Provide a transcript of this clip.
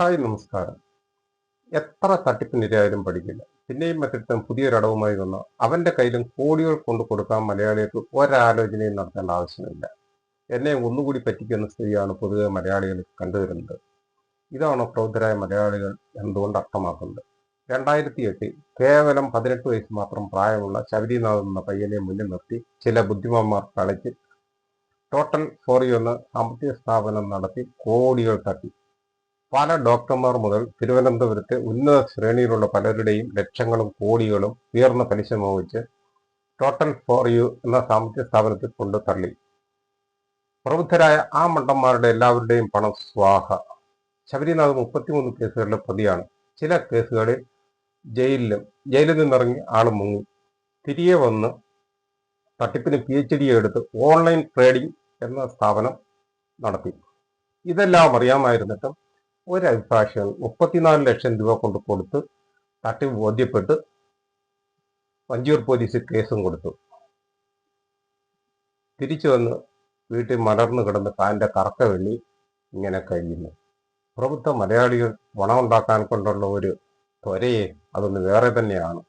Hi നമസ്കാരം. എത്ര തട്ടിപ്പിനിരയായാലും പഠിക്കില്ല. പിന്നെയും മറ്റിടത്തും പുതിയൊരടവുമായി വന്ന. അവന്റെ കയ്യിലും കോടികൾ കൊണ്ട് കൊടുക്കാൻ മലയാളികൾക്ക് ഒരാലോചനയും നടത്തേണ്ട ആവശ്യമില്ല. എന്നെ ഒന്നുകൂടി പറ്റിക്കുന്ന സ്ഥിതിയാണ് പൊതുവെ മലയാളികൾ കണ്ടുവരുന്നത്. ഇതാണ് പ്രൗദ്ധരായ മലയാളികൾ എന്തുകൊണ്ട് അർത്ഥമാക്കുന്നത്? രണ്ടായിരത്തി എട്ടിൽ കേവലം പതിനെട്ട് വയസ്സ് മാത്രം പ്രായമുള്ള ശബരിനാഥ് എന്ന പയ്യനെ മുന്നിൽ നിർത്തി ചില ബുദ്ധിമാന്മാർ കളിച്ച് ടോട്ടൽ ഫോറി എന്ന സാമ്പത്തിക സ്ഥാപനം നടത്തി കോടികൾ തട്ടി. പല ഡോക്ടർമാർ മുതൽ തിരുവനന്തപുരത്തെ ഉന്നത ശ്രേണിയിലുള്ള പലരുടെയും ലക്ഷങ്ങളും കോടികളും ഉയർന്ന പലിശ മോഹിച്ച് ടോട്ടൽ ഫോർ യു എന്ന സാമ്പത്തിക സ്ഥാപനത്തിൽ കൊണ്ട് തള്ളി. പ്രബുദ്ധരായ ആ മണ്ടന്മാരുടെ എല്ലാവരുടെയും പണം സ്വാഹ. ശബരിനാഥ് മുപ്പത്തിമൂന്ന് കേസുകളിലെ പ്രതിയാണ്. ചില കേസുകളിൽ ജയിലിലും ജയിലിൽ നിന്നിറങ്ങി ആൾ മുങ്ങി. തിരികെ വന്ന് തട്ടിപ്പിന് പി എച്ച് ഡി എടുത്ത് ഓൺലൈൻ ട്രേഡിംഗ് എന്ന സ്ഥാപനം നടത്തി. ഇതെല്ലാം അറിയാമായിരുന്നിട്ടും ഒരു അഭിഭാഷകൻ മുപ്പത്തിനാല് ലക്ഷം രൂപ കൊണ്ട് കൊടുത്ത് തട്ടിപ്പ് ബോധ്യപ്പെട്ട് വഞ്ചിയൂർ പോലീസ് കേസും കൊടുത്തു. തിരിച്ചു വന്ന് വീട്ടിൽ മലർന്നു കിടന്ന് താന്റെ കറക്ക വെള്ളി ഇങ്ങനെ കഴിയുന്നു. പ്രബുദ്ധ മലയാളികൾ പണമുണ്ടാക്കാൻ കൊണ്ടുള്ള ഒരു ത്വരയെ അതൊന്ന് വേറെ തന്നെയാണ്.